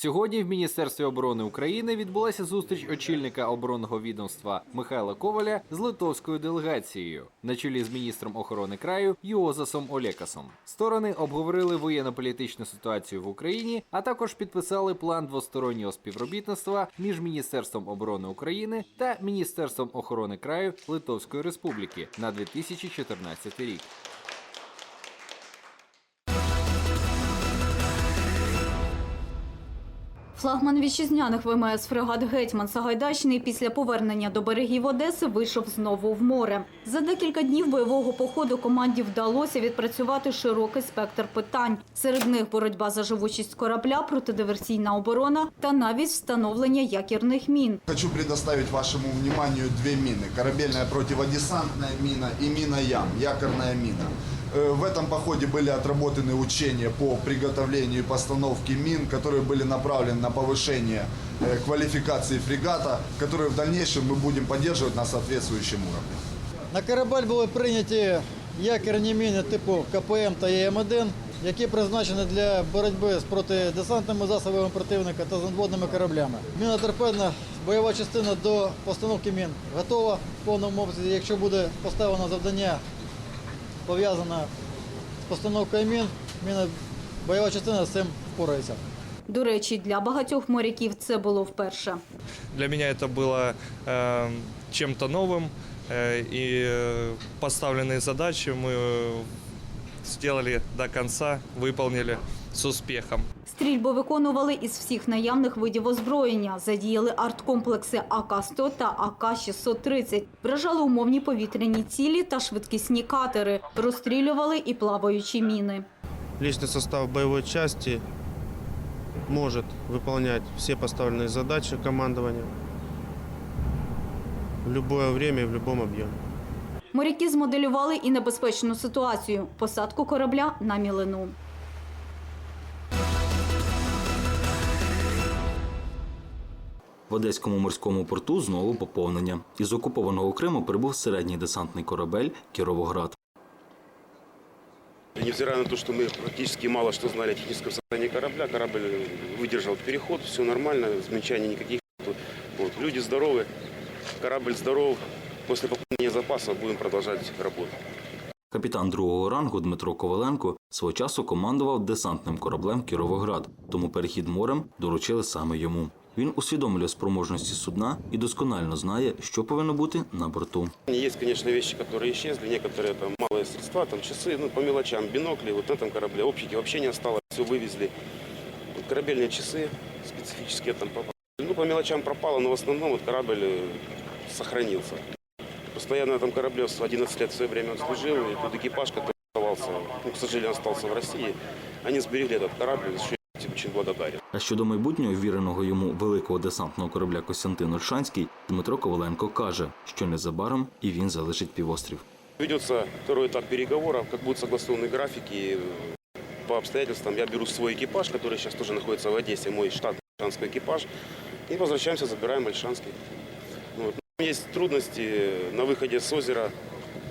Сьогодні в Міністерстві оборони України відбулася зустріч очільника оборонного відомства Михайла Коваля з литовською делегацією на чолі з міністром охорони краю Юозасом Олекасом. Сторони обговорили воєнно-політичну ситуацію в Україні, а також підписали план двостороннього співробітництва між Міністерством оборони України та Міністерством охорони краю Литовської Республіки на 2014 рік. Флагман вітчизняних ВМС фрегат Гетьман Сагайдачний після повернення до берегів Одеси вийшов знову в море. За декілька днів бойового походу команді вдалося відпрацювати широкий спектр питань. Серед них боротьба за живучість корабля, протидиверсійна оборона та навіть встановлення якірних мін. Хочу предоставить вашему вниманию две мины. Корабельная противодесантная мина и мина Ям, якорная мина. Э, В этом походе были отработаны учения по приготовлению и постановке мин, которые были направлены на повышение э, квалификации фрегата, которые в дальнейшем мы будем поддерживать на соответствующем уровне. На корабель були прийняті якірні міни типу КПМ та ЄМ-1, які призначені для боротьби з протидесантними засобами противника та з надводними кораблями. Міноторпедна бойова частина до постановки мін готова в повному обсязі. Якщо буде поставлено завдання пов'язане з постановкою мін, міна, бойова частина з цим впорається. До речі, для багатьох моряків це було вперше. Для меня это было э, чем-то новым, э, и э, поставленные задачи мы э, сделали до конца, выполнили с успехом. Стрільбу виконували із всіх наявних видів озброєння. Задіяли арткомплекси АК-100 та АК-630. Вражали умовні повітряні цілі та швидкісні катери. Розстрілювали і плаваючі міни. Личный состав боевой части может выполнять все поставленные задачи командования в любое время и в любом объеме. Моряки змоделювали і небезпечну ситуацію – посадку корабля на мілину. В Одеському морському порту знову поповнення. Із окупованого Криму прибув середній десантний корабель Кіровоград. Невзирая на то, что мы практически мало что знали о техническом состоянии корабля, корабль выдержал переход, все нормально, замечаний никаких нету. Вот, люди здоровы, корабль здоров. После пополнения запаса будем продолжать работу. Капітан другого рангу Дмитро Коваленко свого часу командував десантним кораблем Кіровоград, тому перехід морем доручили саме йому. Він усвідомлює спроможності судна і досконально знає, що повинно бути на борту. Есть, конечно, вещи, которые исчезли, некоторые там малые средства, там часы, ну, по мелочам, бинокли. Вот на этом корабле оптики вообще не осталось, все вывезли. Вот корабельные часы специфические там попали. Ну, по мелочам пропало, но в основном вот корабль э, сохранился. Постоянно на этом корабле с 11 лет в свое время он служил, и тут экипаж, который оставался, ну, к сожалению, остался в России, они сберегли этот корабль, за что я очень благодарен. А щодо майбутнього віреного йому великого десантного корабля Костянтин Ольшанський, Дмитро Коваленко каже, що незабаром і він залишить півострів. Ведется второй этап переговоров, как будут согласованы графики э, по обстоятельствам. Я беру свой экипаж, который сейчас тоже находится в Одессе, мой штат Альшанский экипаж, и возвращаемся, забираем Альшанский. Вот. Ну, Есть трудности на выходе с озера,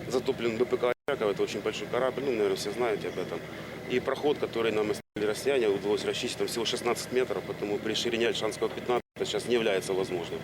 затоплен БПК Очаков, это очень большой корабль, ну, наверное, все знаете об этом. И проход, который нам оставили россияне, удалось расчистить, там всего 16 метров, поэтому при ширине Альшанского 15 это сейчас не является возможным.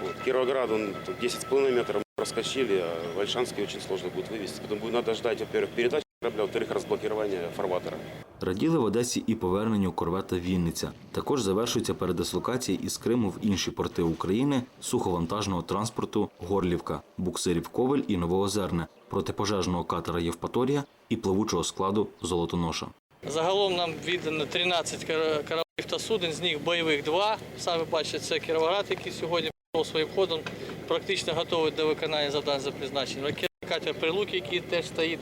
Вот. Кировоград, он там 10,5 метров мы проскочили, а в Альшанский очень сложно будет вывести. Потом будет надо ждать, во-первых, передачи корабля, во-вторых, разблокирования фарватера. Раділи в Одесі і поверненню корвета Вінниця. Також завершується передислокація із Криму в інші порти України суховантажного транспорту Горлівка, буксирів Ковель і Новоозерне, протипожежного катера Євпаторія і плавучого складу Золотоноша. Загалом нам віддано 13 кораблів та суден, з них бойових два. Саме бачите, це Кіровоград, який сьогодні пішов своїм ходом, практично готовий до виконання завдань за призначенням. Ракетний катер Прилуки, який теж стоїть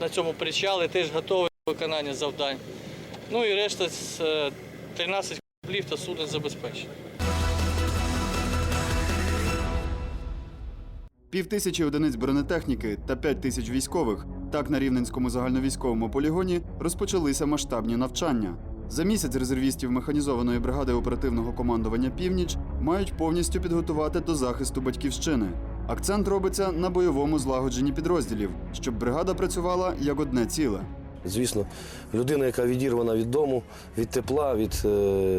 на цьому причалі, теж готовий до виконання завдань. Ну і решта з, е, 13 кораблів та суден забезпечені. Пів тисячі одиниць бронетехніки та п'ять тисяч військових. Так на рівненському загальновійськовому полігоні розпочалися масштабні навчання. За місяць резервістів механізованої бригади оперативного командування Північ мають повністю підготувати до захисту батьківщини. Акцент робиться на бойовому злагодженні підрозділів, щоб бригада працювала як одне ціле. Звісно, людина, яка відірвана від дому, від тепла, від е,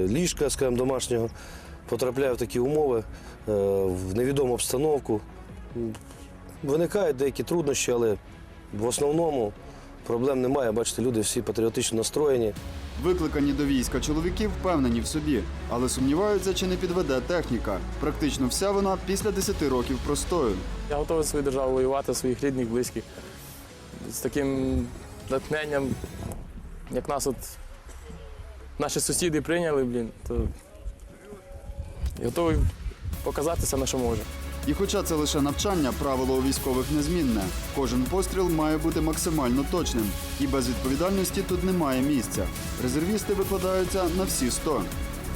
ліжка, скажімо, домашнього, потрапляє в такі умови, е, в невідому обстановку. Виникають деякі труднощі, але в основному проблем немає. Бачите, люди всі патріотично настроєні. Викликані до війська чоловіки впевнені в собі, але сумніваються, чи не підведе техніка. Практично вся вона після 10 років простою. Я готовий свою державу воювати, своїх рідних, близьких. З таким натхненням, як нас от наші сусіди прийняли, блін, то я готовий показатися на що може. І хоча це лише навчання, правило у військових незмінне. Кожен постріл має бути максимально точним, і без відповідальності тут немає місця. Резервісти викладаються на всі 100.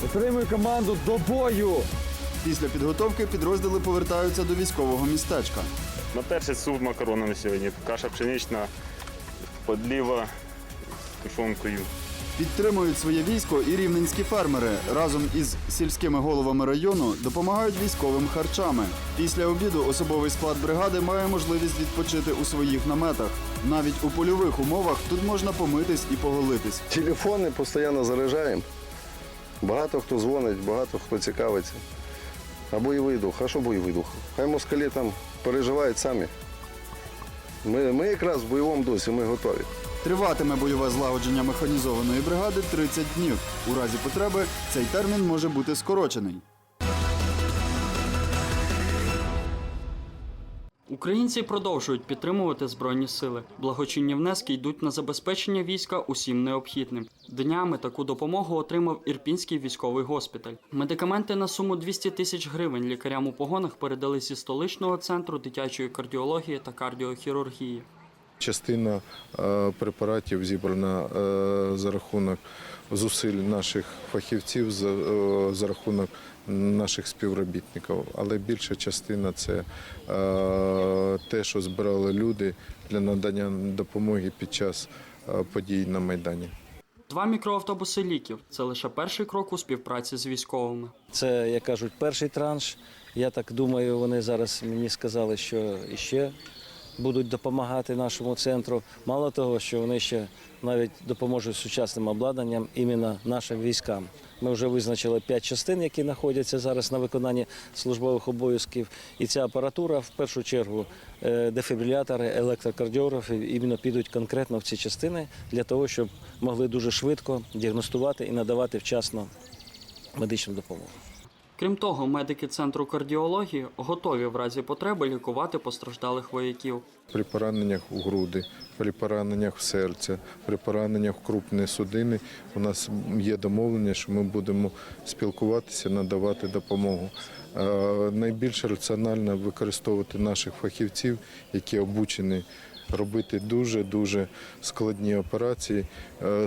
Отримуй команду до бою! Після підготовки підрозділи повертаються до військового містечка. На перший суп макаронами сьогодні. Каша пшенична, подліва з тушонкою. Підтримують своє військо і рівненські фермери разом із сільськими головами району допомагають військовим харчами. Після обіду особовий склад бригади має можливість відпочити у своїх наметах. Навіть у польових умовах тут можна помитись і поголитись. Телефони постійно заряджаємо. Багато хто дзвонить, багато хто цікавиться. А бойовий дух, а що бойовий дух? Хай москалі там переживають самі. Ми, ми якраз в бойовому дусі, ми готові. Триватиме бойове злагодження механізованої бригади 30 днів. У разі потреби цей термін може бути скорочений. Українці продовжують підтримувати збройні сили. Благочинні внески йдуть на забезпечення війська усім необхідним. Днями таку допомогу отримав Ірпінський військовий госпіталь. Медикаменти на суму 200 тисяч гривень лікарям у погонах передали зі столичного центру дитячої кардіології та кардіохірургії. Частина е, препаратів зібрана е, за рахунок зусиль наших фахівців, за, е, рахунок наших співробітників. Але більша частина це те, що збирали люди для надання допомоги під час подій на Майдані. Два мікроавтобуси ліків це лише перший крок у співпраці з військовими. Це, як кажуть, перший транш. Я так думаю, вони зараз мені сказали, що іще будуть допомагати нашому центру. Мало того, що вони ще навіть допоможуть сучасним обладнанням іменно нашим військам. Ми вже визначили п'ять частин, які знаходяться зараз на виконанні службових обов'язків. І ця апаратура, в першу чергу, е, дефібрилятори, електрокардіографи, іменно підуть конкретно в ці частини для того, щоб могли дуже швидко діагностувати і надавати вчасно медичну допомогу. Крім того, медики центру кардіології готові в разі потреби лікувати постраждалих вояків. При пораненнях у груди, при пораненнях в серце, при пораненнях в крупні судини у нас є домовлення, що ми будемо спілкуватися, надавати допомогу. Найбільш раціонально використовувати наших фахівців, які обучені робити дуже-дуже складні операції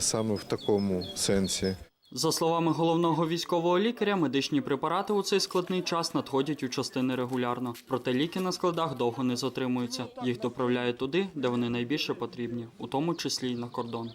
саме в такому сенсі. За словами головного військового лікаря, медичні препарати у цей складний час надходять у частини регулярно. Проте ліки на складах довго не затримуються. Їх доправляють туди, де вони найбільше потрібні, у тому числі й на кордон.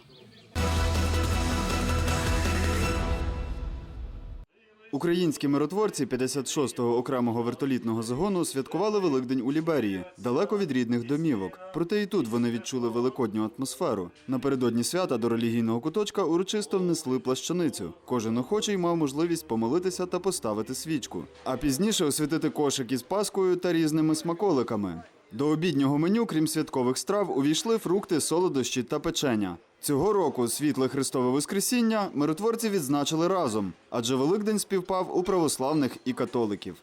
Українські миротворці 56-го окремого вертолітного загону святкували Великдень у Ліберії, далеко від рідних домівок. Проте і тут вони відчули великодню атмосферу. Напередодні свята до релігійного куточка урочисто внесли плащаницю. Кожен охочий мав можливість помолитися та поставити свічку, а пізніше освятити кошик із паскою та різними смаколиками. До обіднього меню, крім святкових страв, увійшли фрукти, солодощі та печення. Цього року світле Христове Воскресіння миротворці відзначили разом, адже Великдень співпав у православних і католиків.